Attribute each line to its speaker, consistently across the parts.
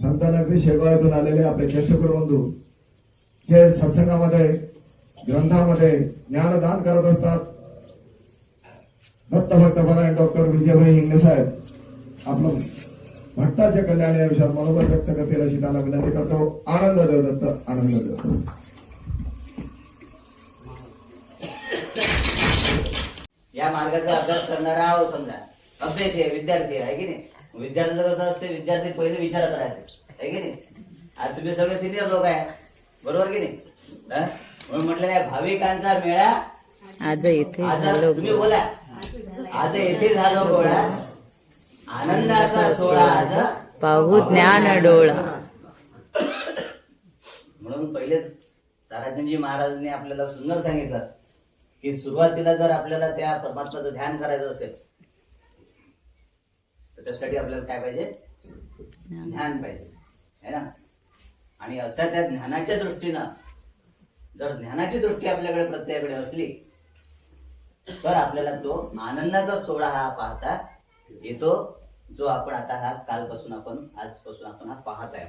Speaker 1: संतानगरी शेगाव येथून आलेले आपले ज्येष्ठ गुरुबंधू जे सत्संगामध्ये ग्रंथामध्ये ज्ञानदान करत असतात. दत्त भक्त परायण डॉक्टर विजयभाई हिंगणे साहेब आपलं भक्ताच्या कल्याण या विषयावर मनोबल व्यक्त करतील अशी त्यांना विनंती करतो. आनंद देव दत्त आनंद देव
Speaker 2: या मार्गाचा अभ्यास करणारा आहो समजा. अभ्यास आहे विद्यार्थी आहे की नाही? विद्यार्थ्याचं कसं असते विद्यार्थी पहिले विचारत राहते. आहे की नाही? आज तुम्ही सगळे सिनियर लोक आहे. बरोबर की नाही? म्हणून म्हटलेलं आहे भाविकांचा मेळा
Speaker 3: आज येथे
Speaker 2: तुम्ही बोला. आज येथे झालो गोळा. आनंदाचा सोहळा आज.
Speaker 3: पाहू ज्ञान डोळा.
Speaker 2: म्हणून पहिलेच ताराचंदजी महाराजांनी आपल्याला सुंदर सांगितलं की सुरुवातीला जर आपल्याला त्या परमात्माचं ध्यान करायचं असेल त्यासाठी आपल्याला काय पाहिजे? ज्ञान. पाहिजे. है ना? आणि अशा त्या ज्ञानाच्या दृष्टीनं जर ज्ञानाची दृष्टी आपल्याकडे प्रत्येकाकडे असली तर आपल्याला तो आनंदाचा सोहळा हा पाहता येतो जो आपण आता हा कालपासून आपण आजपासून आपण हा पाहत आहे.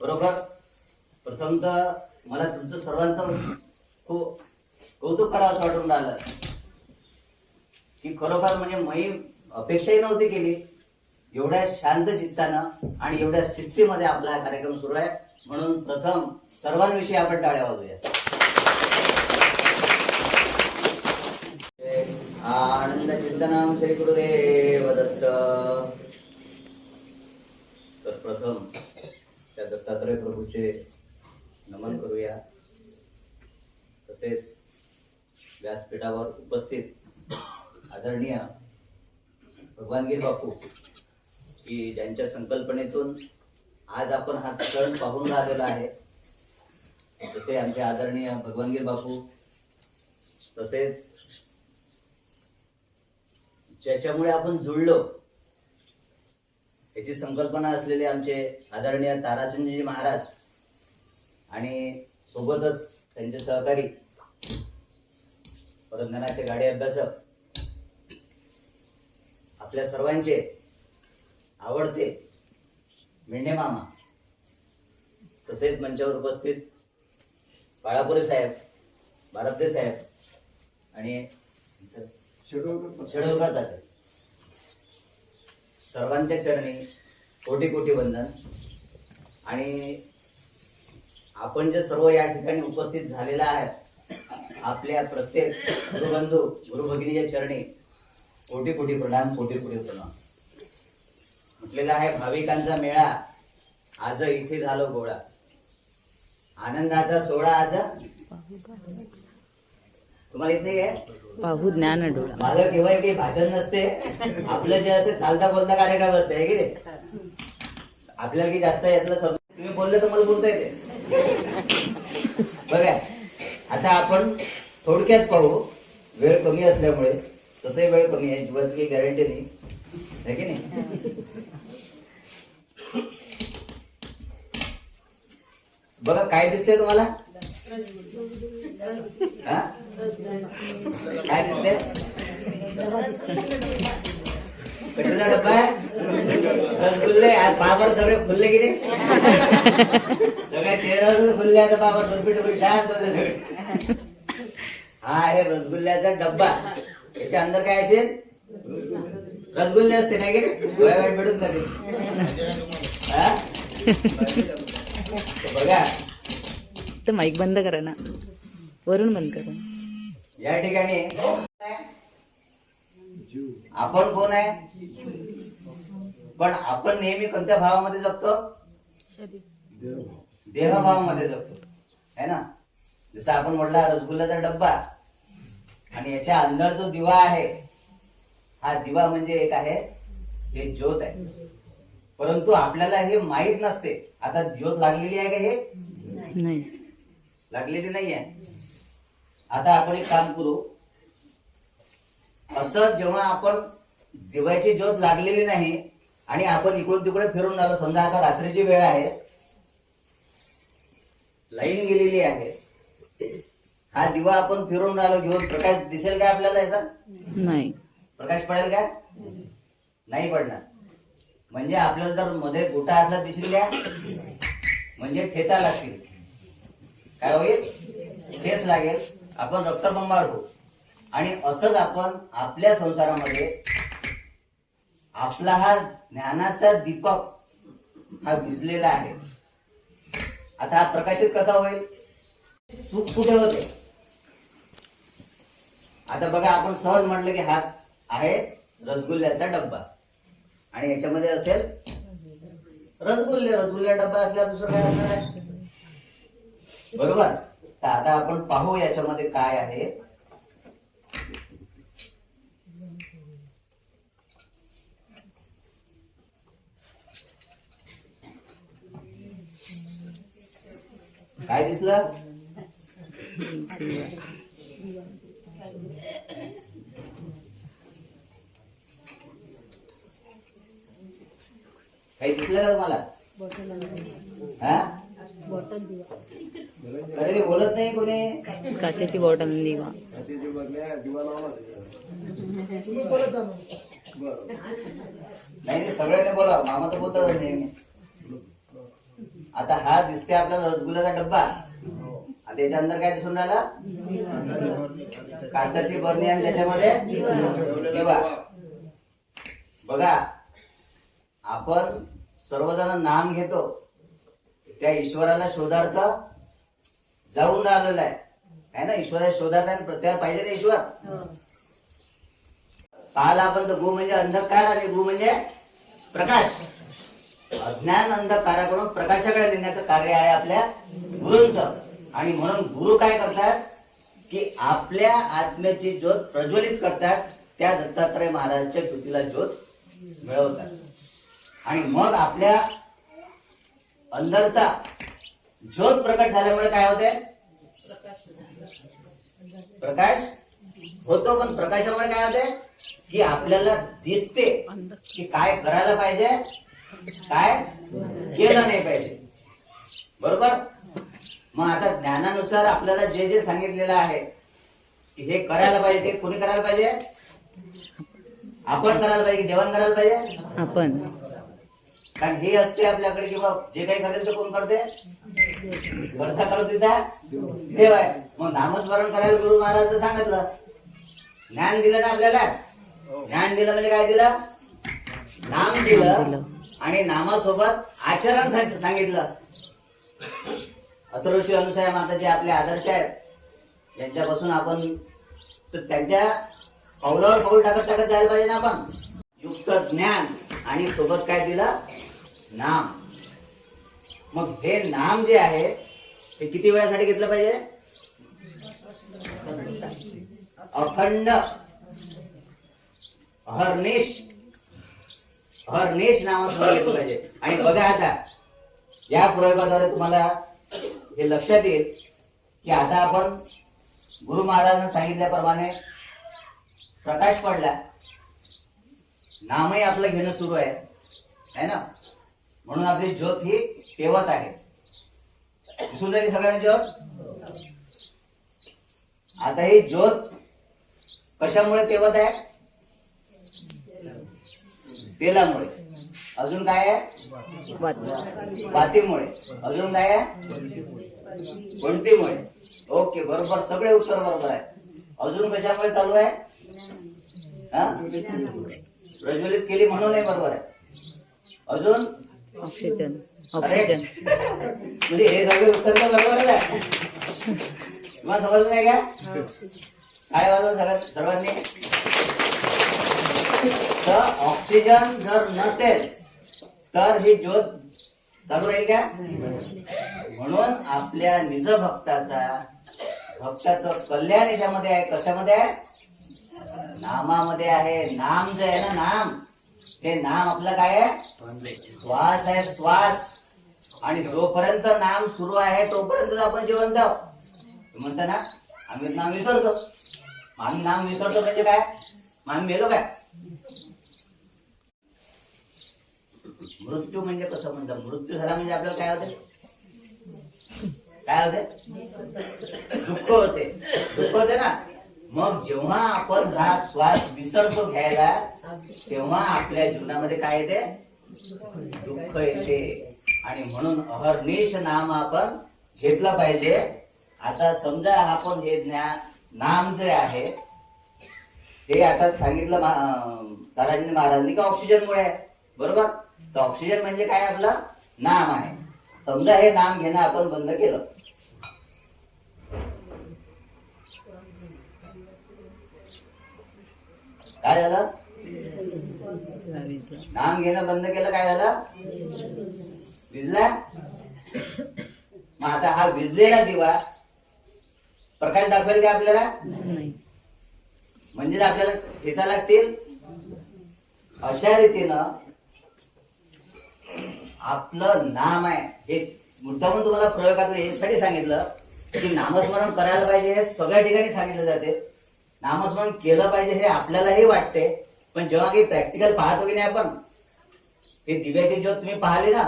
Speaker 2: बरोबर? प्रथम तर मला तुमचं सर्वांचं खूप कौतुक करावं असं वाटून राहिलं. की खरोखर म्हणजे मी अपेक्षाही नव्हती केली. एवढ्या शांत चित्तानं आणि एवढ्या शिस्तीमध्ये आपला हा कार्यक्रम सुरू आहे. म्हणून प्रथम सर्वांविषयी आपण टाळ्या वाजूया आनंद चिंतन श्री गुरुदेव दत्त तर प्रथम त्या दत्तात्रय प्रभूचे नमन करूया. तसेच व्यासपीठावर उपस्थित आदरणीय भगवानगीर बापू. की ज्यांच्या संकल्पनेतून आज आपण हा क्षण पाहून राहिलेला आहे. जसे आमचे आदरणीय भगवानगीर बापू तसेच ज्याच्यामुळे आपण जुळलो याची संकल्पना असलेले आमचे आदरणीय ताराचंदजी महाराज आणि सोबतच त्यांचे सहकारी परज्ञानाचे गाडी अभ्यासक आपल्या सर्वांचे आवडते मेंढे मामा. तसेच मंचावर उपस्थित बाळापुरे साहेब भारद्दे साहेब आणि सर्वांच्या चरणी कोटी कोटी वंदन. आणि आपण जे सर्व या ठिकाणी उपस्थित झालेला आहे आपल्या प्रत्येक गुरुबंधू गुरुभगिनीच्या चरणी कोटी कोटी प्रणाम कोटी कोटी प्रणाम. म्हटलेला आहे भाविकांचा मेळा आज इथे झालो गोळा. आनंदाचा सोहळा आज. तुम्हाला येत नाही
Speaker 3: पाहू ज्ञान डोळा.
Speaker 2: माझं केव्हा काही भाषण नसते? आपलं जे असते चालता बोलता कार्यक्रम असते है की नाही? आपल्याला काही जास्त यातलं समज तुम्ही बोलले तर मला बोलता येते. बघा आता आपण थोडक्यात पाहू वेळ कमी असल्यामुळे तसंही वेळ कमी आहे. जीवाची काही गॅरंटी नाही. है की नाही? बघा काय दिसतंय तुम्हाला? काय दिसतंय? कशाचा डब्बा आहे? रसगुल्ले आज बाबर सगळे खुल्ले की नाही? सगळ्या चेहऱ्यावर खुल्ले आता बाबर डुबी डुबी सगळे. हा आहे रसगुल्ल्याचा डब्बा. याच्या अंदर काय असेल? रसगुल्ले असते नाही वाट भेटून जाते. हा? बघा.
Speaker 3: तर माईक बंद करा ना. वरून बंद करा.
Speaker 2: या ठिकाणी आपण कोण आहे? पण आपण नेहमी कोणत्या भावामध्ये जगतो? देहभावामध्ये जगतो. है ना? जसं आपण म्हटला रसगुल्ल्याचा डब्बा. आणि याच्या अंदर जो दिवा आहे हा दिवा म्हणजे एक आहे हे ज्योत आहे. परंतु आपल्याला हे माहीत नसते. आता ज्योत लागलेली आहे का हे?
Speaker 3: नाही.
Speaker 2: लागलेली नाहीये. आता आपण एक काम करू. असं जेव्हा आपण दिव्याची ज्योत लागलेली नाही आणि आपण इकडून तिकडे फिरून आलो समजा आता रात्रीची वेळ आहे. लाईन गेलेली आहे. हा दिवा आपण फिरून आलो घेऊन प्रकाश दिसेल का आपल्याला याचा?
Speaker 3: नाही.
Speaker 2: प्रकाश पडेल का? नाही पडणार. म्हणजे आपल्याला जर मध्ये गोटा असला दिसल्या म्हणजे ठेचा लागतील. काय होईल? ठेच लागेल. आपण रक्तबंबाळ होऊ आणि असंच आपण आपल्या संसारामध्ये आपला हा ज्ञानाचा दीपक हा विजलेला आहे. आता हा प्रकाशित कसा होईल? चूक कुठे होते? आता बघा आपण सहज म्हटलं की हा आहे रसगुल्ल्याचा डब्बा. आणि याच्यामध्ये असेल रसगुल्ले. रसगुल्ला डब्बा असल्यावर दुसरं काय असणार आहे? बरोबर? तर आता आपण पाहू याच्यामध्ये काय आहे. काय दिसलं? काही दिसलं का तुम्हाला? हा? अरे ते बोलत नाही कोणी?
Speaker 3: काचेची बॉटल दिवा.
Speaker 2: नाही सगळ्यांनी बोला मामा तर बोलतात नेहमी आता हा दिसते आपल्याला रसगुल्ल्याचा डब्बा. आता याच्या अंदर काय दिसून राहिला? काचाची बरणी आणि त्याच्यामध्ये? बघा. आपण सर्वजण नाम घेतो. त्या ईश्वराला शोधार्थ जाऊन राहिलेला आहे. है ना? ईश्वराला शोधार्थ आणि प्रत्यार पाहिजे ना ईश्वर? पाहिला आपण तर गु म्हणजे अंधकार आणि गु म्हणजे प्रकाश. अज्ञान अंधकाराकडून प्रकाशाकडे नेण्याचं कार्य आहे आपल्या गुरूंचं. आणि म्हणून गुरु काय करतात? की आपल्या आत्म्याची ज्योत प्रज्वलित करतात. त्या दत्तात्रय महाराजांच्या ज्योतीला ज्योत मिळवतात. आणि मग आपल्या अंदरचा ज्योत प्रकट झाल्यामुळे काय होते? प्रकाश होतो पण प्रकाशामुळे काय होते? की आपल्याला दिसते की काय करायला पाहिजे काय केलं नाही पाहिजे. बरोबर? मग आता ज्ञानानुसार आपल्याला जे जे सांगितलेलं आहे की हे करायला पाहिजे ते कोणी करायला पाहिजे? आपण करायला पाहिजे की देवाण करायला पाहिजे?
Speaker 3: आपण.
Speaker 2: कारण हे असते आपल्याकडे की बा जे काही करेल ते कोण करते? करता करत तिथे? देव आहे मग नामस्मरण करायला गुरु महाराज सांगितलं. ज्ञान दिलं ना आपल्याला? ज्ञान दिलं म्हणजे काय दिलं? नाम दिलं आणि नामासोबत आचरण सांग- सांगितलं. अथर्वशी अनुसाय माताचे आपले आदर्श आहेत यांच्यापासून आपण त्यांच्या पावलावर पाऊल टाकत टाकत जायला पाहिजे ना आपण. युक्त ज्ञान आणि सोबत काय दिलं? नाम. मग हे नाम जे आहे ते किती वेळासाठी घेतलं पाहिजे? अखंड. अहर्निश. अहर्निश नामासमोर घेतलं पाहिजे. आणि बघा आता या प्रयोगाद्वारे तुम्हाला हे लक्षात येईल की आता आपण गुरु महाराजांना सांगितल्याप्रमाणे प्रकाश पडला. नामही आपलं घेणं सुरू आहे. है ना? म्हणून आपली ज्योत ही तेवत आहे. दिसून राहिली सगळ्यांना ज्योत? आता ही ज्योत कशामुळे तेवत आहे? तेलामुळे. अजून काय आहे?
Speaker 3: पातीमुळे
Speaker 2: बातीमुळे. अजून काय आहे? कोणतीमुळे ओके बरोबर. सगळे उत्तर बरोबर आहे. अजून कशामुळे चालू आहे? हा? प्रज्वलित केली म्हणून बरोबर आहे. अजून?
Speaker 3: ऑक्सिजन ऑक्सिजन
Speaker 2: म्हणजे हे सगळं उत्तर तर बरोबरच आहे. मला समजलं नाही का? काय वाजव सगळ्या सर्वांनी. तर ऑक्सिजन जर नसेल तर ही ज्योत चालू राहील का? म्हणून आपल्या निज भक्ताचा भक्ताचं कल्याण याच्यामध्ये आहे. कशामध्ये आहे? नामामध्ये आहे. नाम जे आहे ना नाम. हे नाम आपलं काय आहे? श्वास आहे श्वास. आणि जोपर्यंत नाम सुरू आहे तोपर्यंत आपण जिवंत आहोत. म्हणता ना आम्ही नाम विसरतो. आम्ही नाम विसरतो म्हणजे काय? मग आम्ही मेलो काय? मृत्यू म्हणजे कसं म्हणतात? मृत्यू झाला म्हणजे आपल्याला काय होते? काय होते? दुःख होते. दुःख होते ना? मग जेव्हा आपण हा श्वास विसरतो घ्यायला तेव्हा आपल्या जीवनामध्ये काय येते? दुःख येते. आणि म्हणून अहर्निश नाम आपण घेतलं पाहिजे. आता समजा आपण हे ज्ञान नाम जे आहे ते आता सांगितलं ताराजी महाराजांनी का ऑक्सिजनमुळे? आहे बरोबर? तर ऑक्सिजन म्हणजे काय आपलं? नाम आहे. समजा हे नाम घेणं आपण बंद केलं. काय झालं? नाम घेणं बंद केलं काय झालं? विजला मग आता हा विजलेला दिवा प्रकाश दाखवेल का आपल्याला?
Speaker 3: नाही.
Speaker 2: म्हणजे आपल्याला ठेचा लागतील? अशा रीतीनं आपलं नाम आहे. हे मुद्दामून तुम्हाला प्रयोगातून यासाठी सांगितलं की नामस्मरण करायला पाहिजे हे सगळ्या ठिकाणी सांगितलं जाते. नामस्मरण केलं पाहिजे हे आपल्यालाही वाटते. पण जेव्हा काही प्रॅक्टिकल पाहतो की नाही आपण हे दिव्याची ज्योत तुम्ही पाहिली ना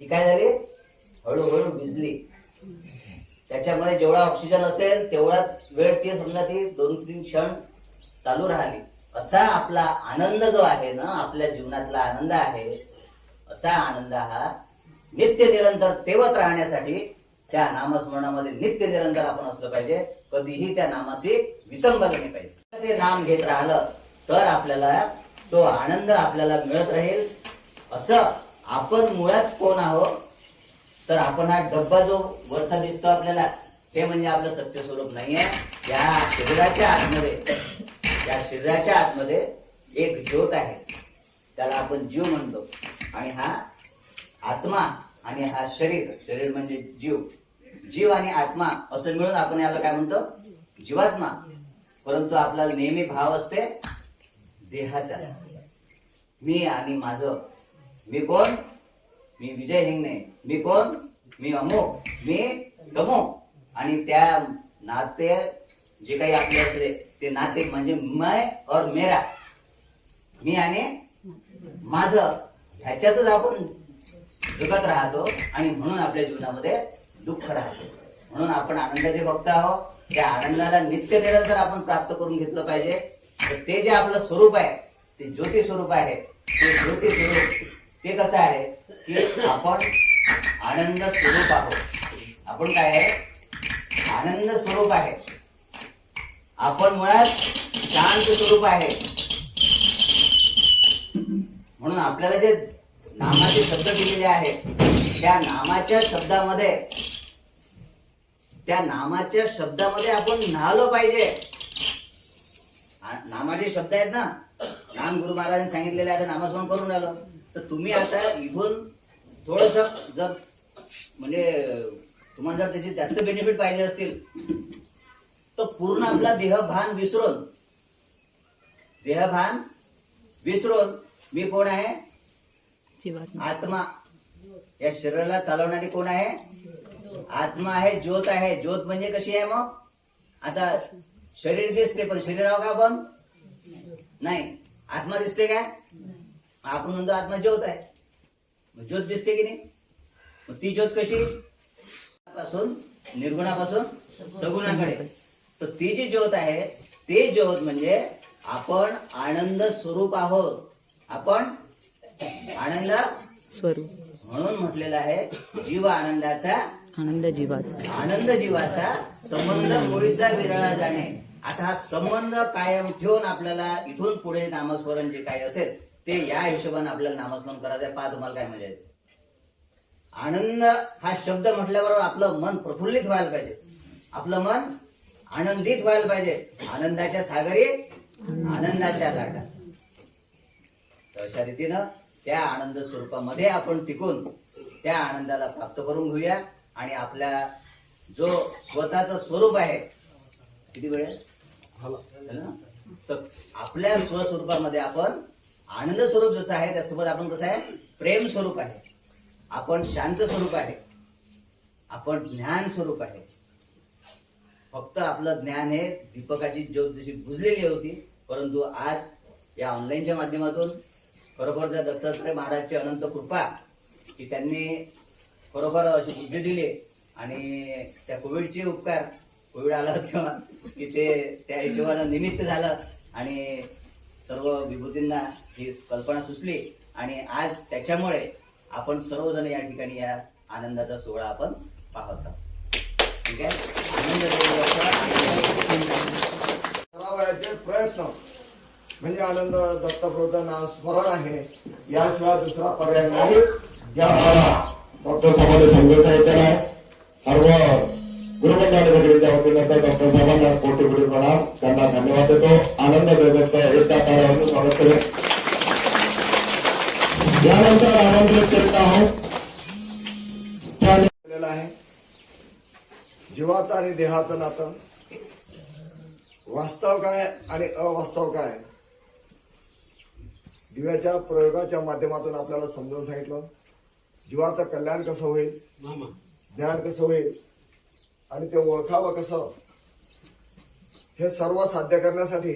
Speaker 2: ही काय झाली? हळूहळू भिजली. त्याच्यामध्ये जेवढा ऑक्सिजन असेल तेवढा वेळ ती समजा ती दोन तीन क्षण चालू राहिली. असा आपला आनंद जो आहे ना आपल्या जीवनातला आनंद आहे असा आनंद हा नित्य निरंतर तेवत राहण्यासाठी त्या नामस्मरणामध्ये नित्य निरंतर आपण असलं पाहिजे. कधीही त्या नामाशी विसंबलं नाही पाहिजे. ते नाम घेत राहिलं तर आपल्याला तो आनंद आपल्याला मिळत राहील. असं आपण मुळात कोण आहोत? तर आपण हा डब्बा जो वरचा दिसतो आपल्याला हे म्हणजे आपलं सत्य स्वरूप नाहीये. या शरीराच्या आतमध्ये या शरीराच्या आतमध्ये एक ज्योत आहे. त्याला आपण जीव म्हणतो. आणि हा आत्मा आणि हा शरीर शरीर म्हणजे जीव. जीव आणि आत्मा असं मिळून आपण याला काय म्हणतो? जीवात्मा. परंतु आपला नेहमी भाव असते देहाचा. मी आणि माझं. मी कोण? मी विजय हिंगणे. मी कोण? मी अमो. मी गमो. आणि त्या नाते जे काही आपले असले ते नाते म्हणजे मैं और मेरा. मी आणि माझं. ह्याच्यातच आपण जगत राहतो आणि म्हणून आपल्या जीवनामध्ये दुःख राहते. म्हणून आपण आनंदाचे भक्त आहोत. त्या आनंदाला नित्य निरंतर आपण प्राप्त करून घेतलं पाहिजे. तर ते जे आपलं स्वरूप आहे ते ज्योती स्वरूप आहे ते ज्योती स्वरूप ते कसं आहे की आपण आनंद स्वरूप आहोत. आपण काय आहे? आनंद स्वरूप आहे. आपण मुळात शांत स्वरूप आहे. म्हणून आपल्याला जे नामाचे शब्द दिलेले आहेत त्या नामाच्या शब्दामध्ये त्या नामाच्या शब्दामध्ये आपण न्हालो पाहिजे. नामाचे शब्द आहेत ना. नाम गुरु महाराजांनी सांगितलेले आहे नामस्मरण करून राहिलो तर तुम्ही आता इथून थोडस जर म्हणजे तुम्हाला जर त्याचे जास्त बेनिफिट पाहिजे असतील तर पूर्ण आपला देहभान विसरून देहभान विसरून मी कोण आहे? आत्मा. या शरीराला चालवणारी कोण आहे? आत्मा आहे ज्योत आहे. ज्योत म्हणजे कशी आहे मग? आता शरीर दिसते पण शरीरावर का बंद? नाही. आत्मा दिसते काय? आपण म्हणतो आत्मा ज्योत आहे. ज्योत दिसते की नाही? ती ज्योत कशी? पासून निर्गुणापासून सगुणाकडे. तर ती जी ज्योत आहे ते ज्योत म्हणजे आपण आनंद स्वरूप आहोत. आपण आनंद
Speaker 3: स्वरूप.
Speaker 2: म्हणून म्हटलेलं आहे जीव आनंदाचा
Speaker 3: आनंद जीवाचा
Speaker 2: आनंद जीवाचा संबंध मुळीचा विरळा जाणे. आता हा संबंध कायम ठेवून आपल्याला इथून पुढे नामस्मरण जे काही असेल ते या हिशोबाने आपल्याला नामस्मरण करायचं पहा तुम्हाला काय मजा येते आनंद हा शब्द म्हटल्याबरोबर आपलं मन प्रफुल्लित व्हायला पाहिजे. आपलं मन आनंदित व्हायला पाहिजे. आनंदाच्या सागरी आनंदाच्या लाटा. अशा रीतीनं त्या आनंद स्वरूपामध्ये आपण टिकून त्या आनंदाला प्राप्त करून घेऊया. आणि आपल्या जो स्वतःचं स्वरूप आहे किती वेळ? तर आपल्या स्वस्वरूपामध्ये आपण आनंद स्वरूप जसं आहे त्यासोबत आपण कसं आहे? प्रेम स्वरूप आहे. आपण शांत स्वरूप आहे. आपण ज्ञान स्वरूप आहे. फक्त आपलं ज्ञान हे दीपकाची ज्योत जशी बुजलेली होती परंतु आज या ऑनलाईनच्या माध्यमातून खरोखर त्या दत्तात्रय महाराजची अनंत कृपा की त्यांनी बरोबर अशी बुद्धी दिली. आणि त्या कोविडचे उपकार कोविड आला किंवा की ते त्या हिशोबानं निमित्त झालं आणि सर्व विभूतींना ही कल्पना सुचली. आणि आज त्याच्यामुळे आपण सर्वजण या ठिकाणी या आनंदाचा सोहळा आपण पाहत आहोत. ठीक आहे? आनंद
Speaker 1: प्रयत्न. म्हणजे आनंद दत्तप्रभूचं नाव स्मरण आहे. याशिवाय दुसरा पर्याय नाहीच. या मला डॉक्टर साहेबांनी समजून सांगितलेलं आहे सर्व गुरुमंडळाने वगैरेच्या वतीनं तर डॉक्टर साहेबांना कोटी कोटी प्रणाम. त्यांना धन्यवाद देतो. आनंद देवदत्त एकदा कार्यावरून स्वागत करेल यानंतर आमंत्रित करीत आहोत. आहे. जीवाचं आणि देहाचं नातं. वास्तव काय आणि अवास्तव काय? दिव्याच्या प्रयोगाच्या माध्यमातून आपल्याला समजावून सांगितलं. जीवाचं कल्याण कसं होईल? ज्ञान कसं होईल? आणि ते ओळखावं कसं? हे सर्व साध्य करण्यासाठी